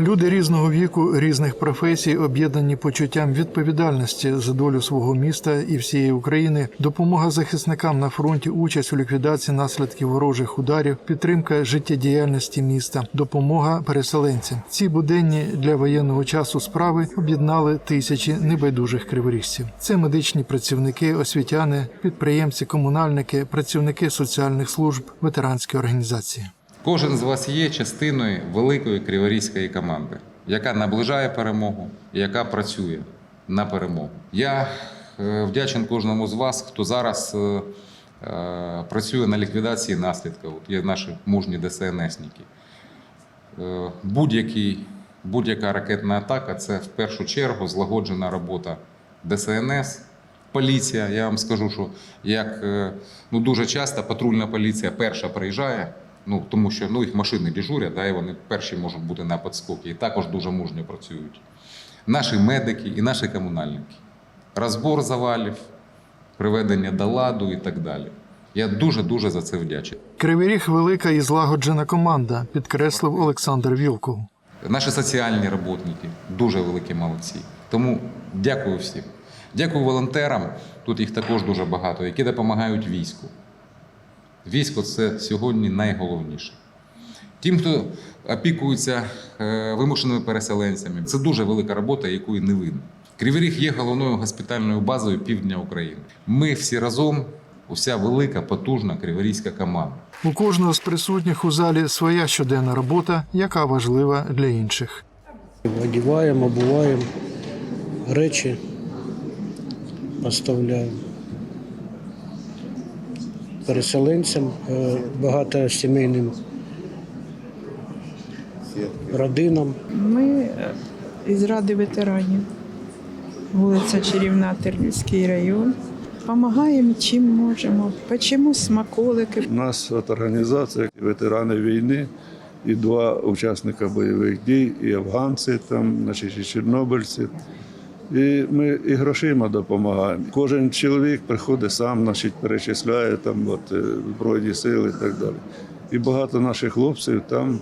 Люди різного віку, різних професій, об'єднані почуттям відповідальності за долю свого міста і всієї України, допомога захисникам на фронті, участь у ліквідації наслідків ворожих ударів, підтримка життєдіяльності міста, допомога переселенцям. Ці буденні для воєнного часу справи об'єднали тисячі небайдужих криворіжців. Це медичні працівники, освітяни, підприємці, комунальники, працівники соціальних служб, ветеранські організації. Кожен з вас є частиною великої криворізької команди, яка наближає перемогу і яка працює на перемогу. Я е, вдячен кожному з вас, хто зараз е, е, працює на ліквідації наслідків. От є наші мужні ДСНСники. Будь-який, будь-яка ракетна атака це в першу чергу злагоджена робота ДСНС. Поліція, я вам скажу, що як ну дуже часто патрульна поліція перша приїжджає, ну тому що ну їх машини дежурять, да, і вони перші можуть бути на підскоки, і також дуже мужньо працюють. Наші медики і наші комунальники. Розбор завалів, приведення до ладу і так далі. Я дуже дуже за це вдячний. Кривий Ріг велика і злагоджена команда, підкреслив Олександр Вілков. Наші соціальні роботники дуже великі молодці. Тому дякую всім. Дякую волонтерам. Тут їх також дуже багато, які допомагають війську. Військо це сьогодні найголовніше. Тим, хто опікується е, вимушеними переселенцями, це дуже велика робота, якої не видно. Кривий Ріг є головною госпітальною базою півдня України. Ми всі разом, уся велика, потужна криворізька команда. У кожного з присутніх у залі своя щоденна робота, яка важлива для інших. Одіваємо, обуваємо речі, поставляємо. Переселенцям, е, багатосімейним родинам. Ми е, із Ради ветеранів, вулиця Чарівна, Тернівський район. Помагаємо чим можемо, печемо смаколики. У нас от організація ветерани війни і два учасника бойових дій, і афганці, там, значить, і чорнобильці. І ми і грошима допомагаємо. Кожен чоловік приходить сам, значить, перечисляє там от, е, Збройні сили і так далі. І багато наших хлопців там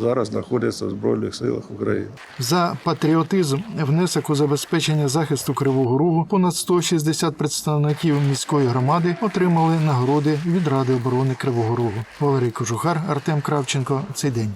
зараз знаходяться в Збройних силах України. За патріотизм, внесок у забезпечення захисту Кривого Рогу понад 160 представників міської громади отримали нагороди від Ради оборони Кривого Рогу. Валерій Кожухар, Артем Кравченко. Цей день.